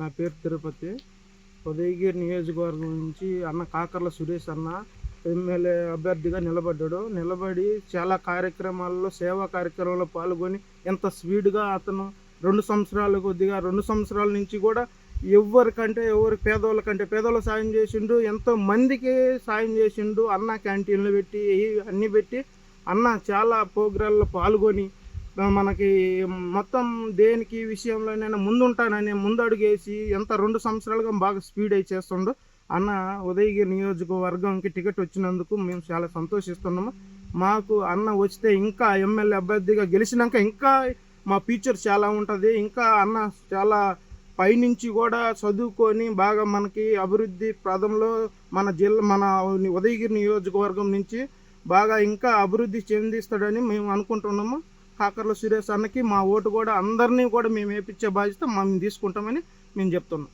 నా పేరు తిరుపతి. ఉదయగిరి నియోజకవర్గం నుంచి అన్న కాకర్ల సురేష్ అన్న ఎమ్మెల్యే అభ్యర్థిగా నిలబడ్డాడు. నిలబడి చాలా కార్యక్రమాల్లో సేవా కార్యక్రమంలో పాల్గొని ఎంత స్పీడ్గా అతను రెండు సంవత్సరాల కొద్దిగా రెండు సంవత్సరాల నుంచి కూడా ఎవరికంటే ఎవరి పేదోళ్ళకంటే పేదోళ్ళ సాయం చేసిండు ఎంతో మందికి సాయం చేసిండు అన్న క్యాంటీన్లు పెట్టి అన్నీ పెట్టి అన్న చాలా ప్రోగ్రాంలో పాల్గొని మనకి మొత్తం దేనికి విషయంలోనైనా ముందుంటానని ముందు అడుగేసి ఎంత రెండు సంవత్సరాలుగా బాగా స్పీడ్ అయి చేస్తుండో అన్న ఉదయగిరి నియోజకవర్గంకి టికెట్ వచ్చినందుకు మేము చాలా సంతోషిస్తున్నాము. మాకు అన్న వస్తే ఇంకా ఎమ్మెల్యే అభ్యర్థిగా గెలిచినాక ఇంకా మా ఫ్యూచర్ చాలా ఉంటుంది. ఇంకా అన్న చాలా పైనుంచి కూడా చదువుకొని బాగా మనకి అభివృద్ధి ప్రదంలో మన జిల్లా మన ఉదయగిరి నియోజకవర్గం నుంచి బాగా ఇంకా అభివృద్ధి చెందిస్తాడని మేము అనుకుంటున్నాము. కాకర్ల సురేష్ అన్నకి మా ఓటు కూడా అందరినీ కూడా మేము వేయించే బాధ్యత మేము తీసుకుంటామని మేము చెప్తున్నాం.